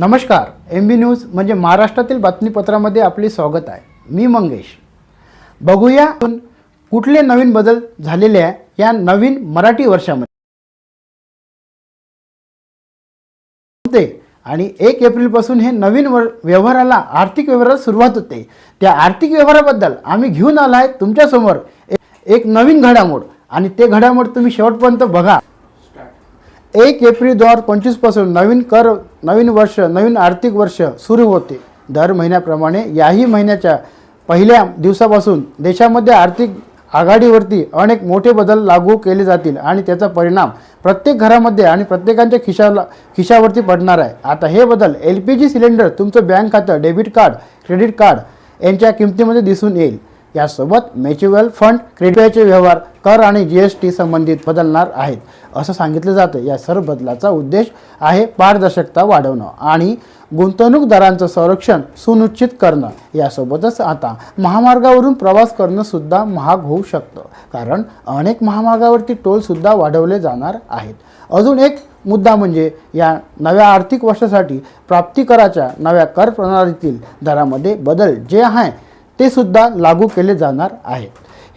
नमस्कार एम बी न्यूज म्हणजे महाराष्ट्रातील बातमीपत्रामध्ये आपले स्वागत आहे. मी मंगेश. बघूया कुठले नवीन बदल झालेले आहे या नवीन मराठी वर्षामध्ये. आणि एक एप्रिलपासून हे नवीन वर व्यवहाराला आर्थिक व्यवहाराला सुरुवात होते. त्या आर्थिक व्यवहाराबद्दल आम्ही घेऊन आला आहे तुमच्यासमोर. एक नवीन घडामोड आणि ते घडामोड तुम्ही शेवटपर्यंत बघा. एक एप्रिल दोन हजार पंचवीसपासून नवीन कर नवीन वर्ष नवीन आर्थिक वर्ष सुरू होते. दर महिन्याप्रमाणे याही महिन्याच्या पहिल्या दिवसापासून देशामध्ये आर्थिक आघाडीवरती अनेक मोठे बदल लागू केले जातील आणि त्याचा परिणाम प्रत्येक घरामध्ये आणि प्रत्येकाच्या खिशाला खिशावरती पडणार आहे. आता हे बदल एल पी जी सिलेंडर तुमचं बँक खातं डेबिट कार्ड क्रेडिट कार्ड यांच्या किमतीमध्ये दिसून येईल. यासोबत म्युच्युअल फंड क्रेडिटचे व्यवहार कर आणि जी एस टी संबंधित बदलणार आहेत. असं सांगितलं जातं. या सर्व बदलाचा उद्देश आहे पारदर्शकता वाढवणं आणि गुंतवणूकदारांचं संरक्षण सुनिश्चित करणं. यासोबतच आता महामार्गावरून प्रवास करणं सुद्धा महाग होऊ शकतं. कारण अनेक महामार्गावरती टोलसुद्धा वाढवले जाणार आहेत. अजून एक मुद्दा म्हणजे या नव्या आर्थिक वर्षासाठी प्राप्तिकराच्या नव्या कर प्रणालीतील दरामध्ये बदल जे आहे ते सुद्धा लागू केले जाणार आहेत.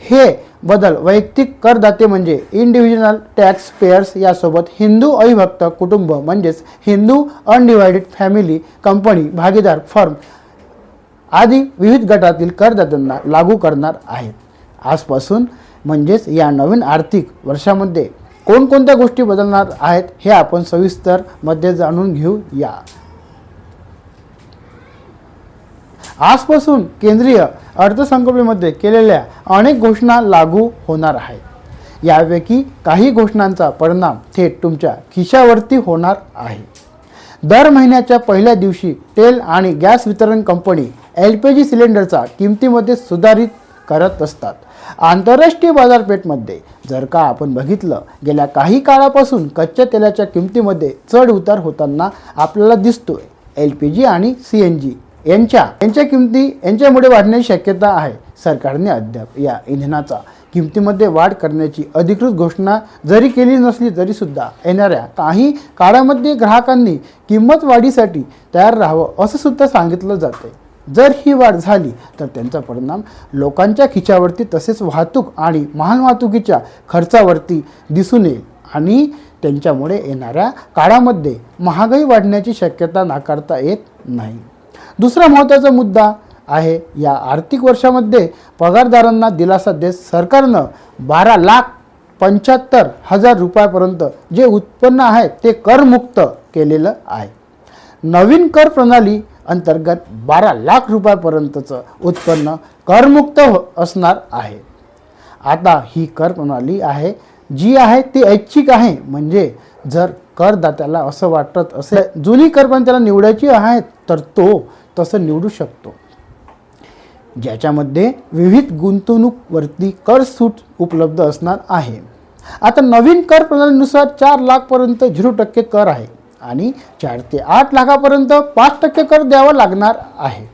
हे बदल वैयक्तिक करदाते म्हणजे इंडिव्हिज्युअल टॅक्स पेयर्स यासोबत हिंदू अविभक्त कुटुंब म्हणजेच हिंदू अनडिव्हायडेड फॅमिली कंपनी भागीदार फर्म आदी विविध गटातील करदात्यांना लागू करणार आहेत. आजपासून म्हणजेच या नवीन आर्थिक वर्षामध्ये कोणकोणत्या गोष्टी बदलणार आहेत हे आपण सविस्तरमध्ये जाणून घेऊ या आजपासून केंद्रीय अर्थसंकल्पामध्ये केलेल्या अनेक घोषणा लागू होणार आहेत. यापैकी काही घोषणांचा परिणाम थेट तुमच्या खिशावरती होणार आहे. दर महिन्याच्या पहिल्या दिवशी तेल आणि गॅस वितरण कंपनी एल पी जी सिलेंडरचा किमतीमध्ये सुधारित करत असतात. आंतरराष्ट्रीय बाजारपेठमध्ये जर का आपण बघितलं गेल्या काही काळापासून कच्च्या तेलाच्या किमतीमध्ये चढ उतार होताना आपल्याला दिसतोय. एल पी जी आणि सी एन जी यांच्या यांच्या किमती यांच्यामुळे वाढण्याची शक्यता आहे. सरकारने अद्याप या इंधनाचा किमतीमध्ये वाढ करण्याची अधिकृत घोषणा जरी केली नसली तरीसुद्धा येणाऱ्या काही काळामध्ये ग्राहकांनी किंमत वाढीसाठी तयार राहावं असं सुद्धा सांगितलं जाते जर ही वाढ झाली तर त्यांचा परिणाम लोकांच्या खिच्यावरती तसेच वाहतूक आणि मालवाहतुकीच्या खर्चावरती दिसून येईल आणि त्यांच्यामुळे येणाऱ्या काळामध्ये महागाई वाढण्याची शक्यता नाकारता येत नाही. दुसरा महत्त्वाचा मुद्दा आहे या आर्थिक वर्षामध्ये पगारदारांना दिलासा देत सरकारनं बारा लाख पंच्याहत्तर हजार रुपयापर्यंत जे उत्पन्न आहे ते करमुक्त केलेलं आहे. नवीन कर प्रणाली अंतर्गत बारा लाख रुपयापर्यंतचं उत्पन्न करमुक्त हो- असणार आहे. आता ही कर प्रणाली आहे जी आहे ती ऐच्छिक आहे. म्हणजे जर करदात्याला असं वाटत असेल जुनी कर पण त्याला निवडायची आहे तर तो तसं निवडू शकतो. ज्याच्यामध्ये विविध गुंतवणूकवरती कर सूट उपलब्ध असणार आहे. आता नवीन कर प्रणालीनुसार चार लाखपर्यंत झिरो टक्के कर आहे आणि चार ते आठ लाखापर्यंत पाच टक्के कर द्यावा लागणार आहे.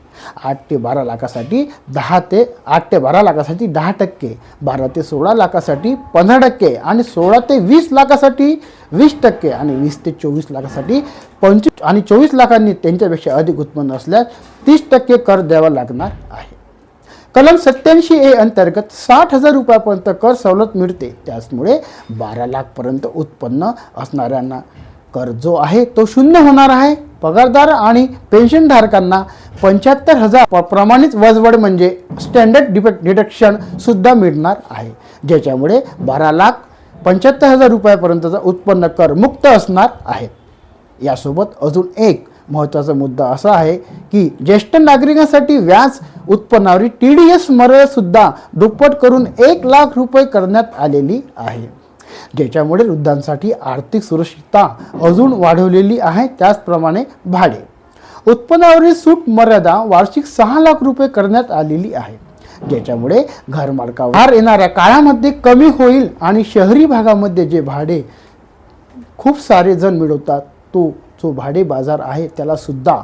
आठ ते बारा लाखासाठी दहा ते आठ ते बारा लाखासाठी दहा टक्के बारा ते सोळा लाखासाठी पंधरा टक्के आणि सोळा ते वीस लाखासाठी वीस टक्के आणि वीस ते चोवीस लाखासाठी पंचवीस आणि चोवीस लाखांनी त्यांच्यापेक्षा अधिक उत्पन्न असल्यास तीस टक्के कर द्यावा लागणार आहे. कलम सत्याऐंशी ए अंतर्गत साठ हजार रुपयापर्यंत कर सवलत मिळते. त्याचमुळे बारा लाखपर्यंत उत्पन्न असणाऱ्यांना कर जो आहे तो शून्य होणार आहे. पगारदार आणि पेन्शनधारकांना पंच्याहत्तर हजार प- प्रमाणित वजवड म्हणजे स्टँडर्ड डिफेक्ट डिडक्शन सुद्धा मिळणार आहे. ज्याच्यामुळे बारा लाख पंच्याहत्तर हजार रुपयापर्यंतचा उत्पन्न कर मुक्त असणार आहे. यासोबत अजून एक महत्त्वाचा मुद्दा असा आहे की ज्येष्ठ नागरिकांसाठी व्याज उत्पन्नावरील टी डी एस मर्यादासुद्धा दुप्पट करून एक लाख रुपये करण्यात आलेली आहे. ज्याच्यामुळे वृद्धांसाठी आर्थिक सुरक्षितता अजून वाढवलेली आहे त्याचप्रमाणे भाडे. उत्पन्नावरील सूट मर्यादा वार्षिक सहा लाख रुपये करण्यात आलेली आहे. ज्याच्यामुळे घरमालकावर येणाऱ्या काळामध्ये कमी होईल आणि शहरी भागामध्ये जे भाडे खूप सारे जण मिळवतात तो जो भाडे बाजार आहे त्याला सुद्धा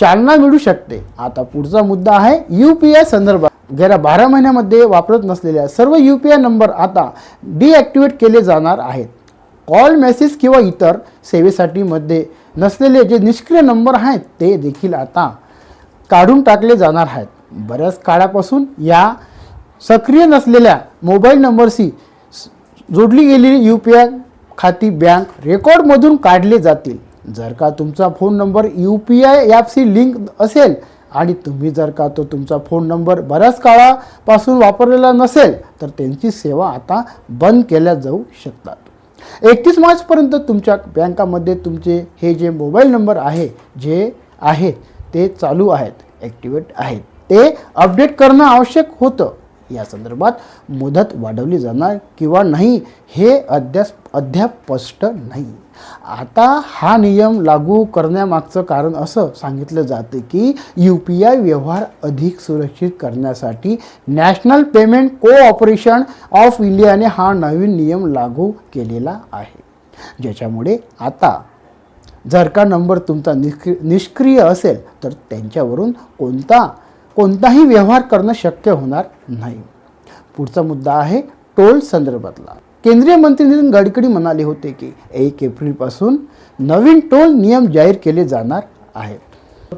चालना मिळू शकते. आता पुढचा मुद्दा आहे यू पी आय संदर्भात. गेल्या बारा महिन्यामध्ये वापरत नसलेल्या सर्व यू पी आय नंबर आता डिॲक्टिवेट केले जाणार आहेत. कॉल मेसेज किंवा इतर सेवेसाठी मध्ये नसलेले जे निष्क्रिय नंबर आहेत ते देखील आता काढून टाकले जाणार आहेत. बऱ्याच काळापासून या सक्रिय नसलेल्या मोबाईल नंबरशी जोडली गेलेली यू पी आय खाती बँक रेकॉर्डमधून काढले जातील. जर का तुमचा phone number U P I ॲपशी लिंक असेल आणि तुम्ही जर का तो तुमचा फोन नंबर बऱ्याच काळापासून वापरलेला नसेल तर त्यांची सेवा आता बंद केल्या जाऊ शकतात. एकतीस मार्चपर्यंत तुमच्या बँकामध्ये तुमचे हे जे मोबाईल नंबर आहे जे आहेत ते चालू आहेत ॲक्टिवेट आहेत. ते अपडेट करणं आवश्यक होतं. या संदर्भात मुदत वाढवली जाणार किंवा नाही हे अद्याप अद्याप स्पष्ट नाही. आता हा नियम लागू करण्यामागचं कारण असं सांगितलं जातं की यू पी आय व्यवहार अधिक सुरक्षित करण्यासाठी नॅशनल पेमेंट कोऑपरेशन ऑफ इंडियाने हा नवीन नियम लागू केलेला आहे. ज्याच्यामुळे आता जर का नंबर तुमचा निष्क्रि निष्क्रिय असेल तर त्यांच्यावरून कोणता कोणताही व्यवहार करणं शक्य होणार नाही. पुढचा मुद्दा आहे टोल संदर्भातला. केंद्रीय मंत्री नितीन गडकरी म्हणाले होते की एक एप्रिलपासून नवीन टोल नियम जाहीर केले जाणार आहेत.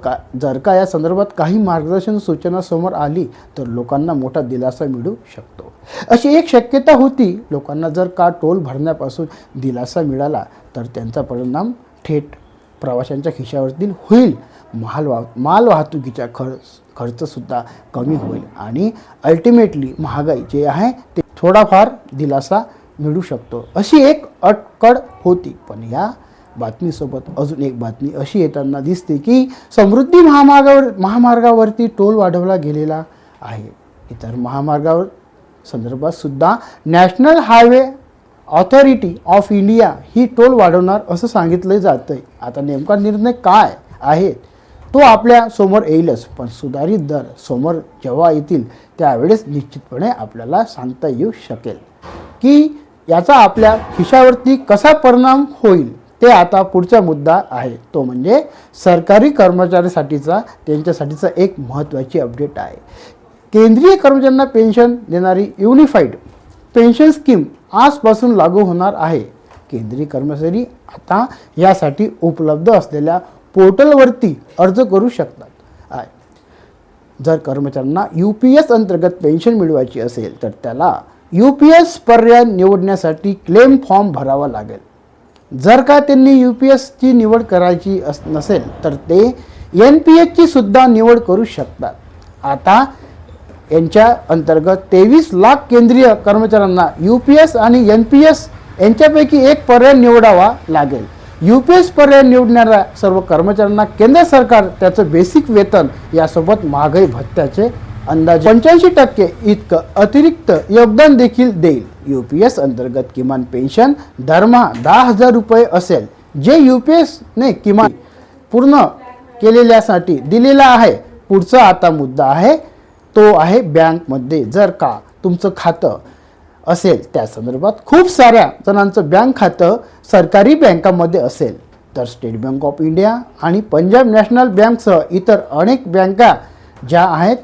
का जर का या संदर्भात काही मार्गदर्शन सूचना समोर आली तर लोकांना मोठा दिलासा मिळू शकतो. अशी एक शक्यता होती लोकांना जर का टोल भरण्यापासून दिलासा मिळाला तर त्यांचा परिणाम थेट प्रवाशांच्या खिशावरतील होईल. माल वाह माल वाहतुकीचा खर्च खर्चसुद्धा कमी होईल. आणि अल्टिमेटली महागाई जे आहे ते थोडाफार दिलासा मिळू शकतो. अशी एक अटकड होती. पण या बातमीसोबत अजून एक बातमी अशी येताना दिसते की समृद्धी महामार्गावर महामार्गावरती टोल वाढवला गेलेला आहे. इतर महामार्गावर संदर्भात सुद्धा national highway authority of India he toll वाढवणार असं सांगितलं जातं आहे आता नेमका निर्णय काय आहे? तो आपल्यासमोर येईलच पण सुधारित दर समोर जेव्हा येतील त्यावेळेस निश्चितपणे आपल्याला सांगता येऊ शकेल. की याचा आपल्या खिशावरती कसा परिणाम होईल ते आता पुढचा मुद्दा आहे. तो म्हणजे सरकारी कर्मचाऱ्यासाठीचा त्यांच्यासाठीचा एक महत्त्वाची अपडेट आहे. केंद्रीय कर्मचाऱ्यांना पेन्शन देणारी युनिफाईड पेन्शन स्कीम आजपासून लागू होणार आहे. केंद्रीय कर्मचारी आता यासाठी उपलब्ध असलेल्या पोर्टलवरती अर्ज करू शकतात. आहे जर कर्मचाऱ्यांना यू पी एस अंतर्गत पेन्शन मिळवायची असेल तर त्याला यू पी एस पर्याय निवडण्यासाठी क्लेम फॉर्म भरावा लागेल. जर का त्यांनी यू पी एसची निवड करायची अस नसेल तर ते एन पी एसची सुद्धा निवड करू शकतात. आता यांच्या अंतर्गत तेवीस लाख केंद्रीय कर्मचाऱ्यांना यू पी एस आणि एन पी एस यांच्यापैकी एक पर्याय निवडावा लागेल. यू पी एस पर्याय निवडणाऱ्या सर्व कर्मचाऱ्यांना केंद्र सरकार त्याचं बेसिक वेतन यासोबत महागाई भत्त्याचे अंदाजे पंच्याऐंशी टक्के इतकं अतिरिक्त योगदान देखील देईल. यू पी एस अंतर्गत किमान पेन्शन दरमहा दहा हजार रुपये असेल जे यू पी एसने किमान पूर्ण केलेल्यासाठी दिलेला आहे. पुढचा आता मुद्दा आहे तो आहे बँकमध्ये. जर का तुमचं खातं असेल त्या संदर्भात खूप साऱ्या जणांचं बँक खातं सरकारी बँकामध्ये असेल. तर स्टेट बँक ऑफ इंडिया आणि पंजाब नॅशनल बँकसह इतर अनेक बँका ज्या आहेत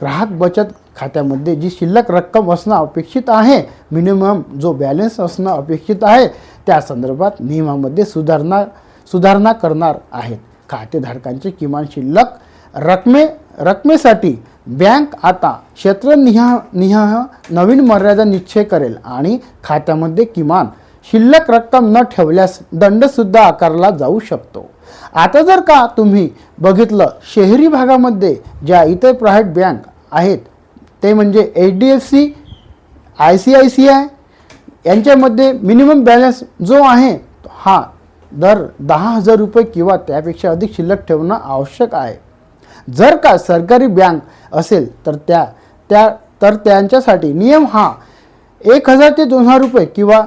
ग्राहक बचत खात्यामध्ये जी शिल्लक रक्कम असणं अपेक्षित आहे मिनिमम जो बॅलन्स असणं अपेक्षित आहे त्या संदर्भात नियमामध्ये सुधारणा सुधारणा करणार आहेत. खातेधारकांचे किमान शिल्लक रकमे रकमेसाठी बँक आता क्षेत्रनिहा निहाय नवीन मर्यादा निश्चय करेल आणि खात्यामध्ये किमान शिल्लक रक्कम न ठेवल्यास दंडसुद्धा आकारला जाऊ शकतो. आता जर का तुम्ही बघितलं शहरी भागामध्ये ज्या इतर प्रायव्हेट बँक आहेत ते म्हणजे H D F C I C I C I यांच्यामध्ये मिनिमम बॅलन्स जो आहे हा दर दहा हजार रुपये किंवा त्यापेक्षा अधिक शिल्लक ठेवणं आवश्यक आहे. जर का सरकारी बँक असेल तर त्या त्या तर त्यांच्यासाठी नियम हा एक हजार ते दोन हजार रुपये किंवा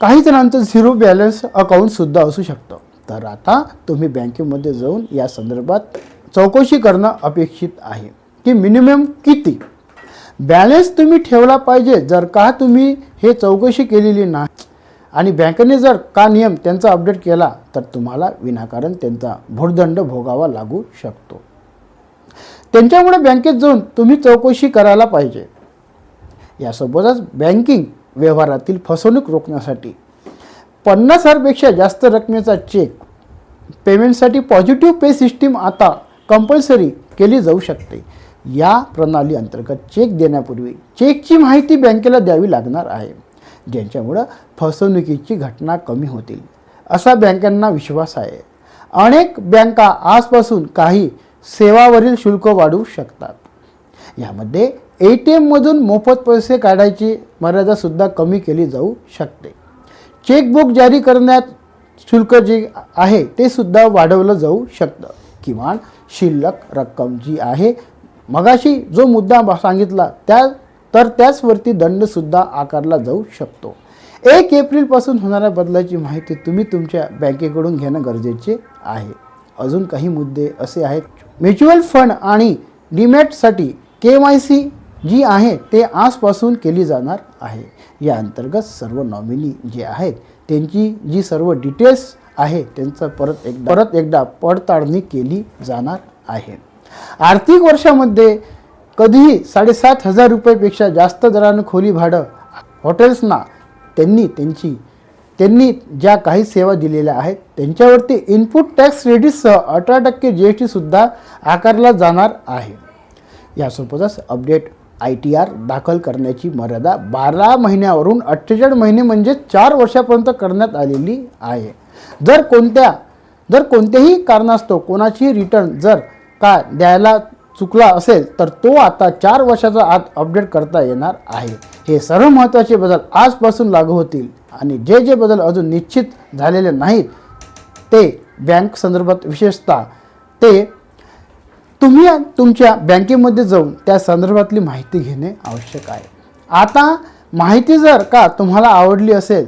काही जणांचं झिरो बॅलन्स अकाउंटसुद्धा असू शकतं. तर आता तुम्ही बँकेमध्ये जाऊन या संदर्भात चौकशी करणं अपेक्षित आहे की मिनिमम किती? बॅलन्स तुम्ही ठेवला पाहिजे जर का तुम्ही हे चौकशी केलेली नाही. आणि बँकेने जर का नियम त्यांचा अपडेट केला तर तुम्हाला विनाकारण त्यांचा भोडदंड भोगावा लागू शकतो. त्यांच्यामुळे बँकेत जाऊन तुम्ही चौकशी करायला पाहिजे. यासोबतच बँकिंग व्यवहारातील फसवणूक रोखण्यासाठी पन्नास हजारपेक्षा जास्त रकमेचा चेक पेमेंटसाठी पॉझिटिव्ह पे सिस्टीम आता कंपल्सरी केली जाऊ शकते. या प्रणाली अंतर्गत चेक देण्यापूर्वी चेकची माहिती बँकेला द्यावी लागणार आहे. ज्यांच्यामुळं फसवणुकीची घटना कमी होतील असा बँकांना विश्वास आहे. अनेक बँका आजपासून काही सेवावरील शुल्क वाढवू शकतात. यामध्ये ए टी एममधून मोफत पैसे काढायची मर्यादासुद्धा कमी केली जाऊ शकते. चेकबुक जारी करण्यात शुल्क जे आहे ते सुद्धा वाढवलं जाऊ शकतं. किमान शिल्लक रक्कम जी आहे मगाशी जो मुद्दा सांगितला त्या तर त्याचवरती दंडसुद्धा आकारला जाऊ शकतो. एक एप्रिलपासून होणाऱ्या बदलाची माहिती तुम्ही तुमच्या बँकेकडून घेणं गरजेचे आहे. अजून काही मुद्दे असे आहेत. म्युच्युअल फंड आणि डीमॅटसाठी के वाय सी जी आहे ते आजपासून केली जाणार आहे. या अंतर्गत सर्व नॉमिनी जे आहेत त्यांची जी सर्व डिटेल्स आहे त्यांचं परत एकदा परत एकदा पडताळणी केली जाणार आहे. आर्थिक वर्षामध्ये कधीही साडेसात हजार रुपयेपेक्षा जास्त दरानं खोली भाडं हॉटेल्सना त्यांनी त्यांची त्यांनी ज्या काही सेवा दिलेल्या आहेत त्यांच्यावरती इनपुट टॅक्स क्रेडिटसह अठरा टक्के जी एस टीसुद्धा आकारला जाणार आहे. यासोबतच अपडेट आय टी आर दाखल करण्याची मर्यादा बारा महिन्यावरून अठ्ठेचाळीस महिने म्हणजे चार वर्षापर्यंत करण्यात आलेली आहे. जर कोणत्या जर कोणत्याही कारणास्तव कोणाची रिटर्न जर का द्यायला चुकला असेल तर तो आता चार वर्षाचा आत अपडेट करता येणार आहे. हे सर्व महत्त्वाचे बदल आजपासून लागू होतील. आणि जे जे बदल अजून निश्चित झालेले नाहीत ते बँक संदर्भात विशेषतः ते तुम्ही तुमच्या बँकेमध्ये जाऊन त्या संदर्भातली माहिती घेणे आवश्यक आहे. आता माहिती जर का तुम्हाला आवडली असेल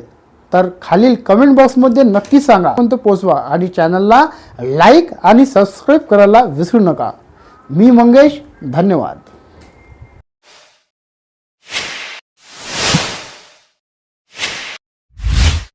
तर खालील कमेंट बॉक्समध्ये नक्की सांगा. पण तो पोचवा आणि चॅनलला लाईक आणि सबस्क्राईब करायला विसरू नका. मी मंगेश धन्यवाद.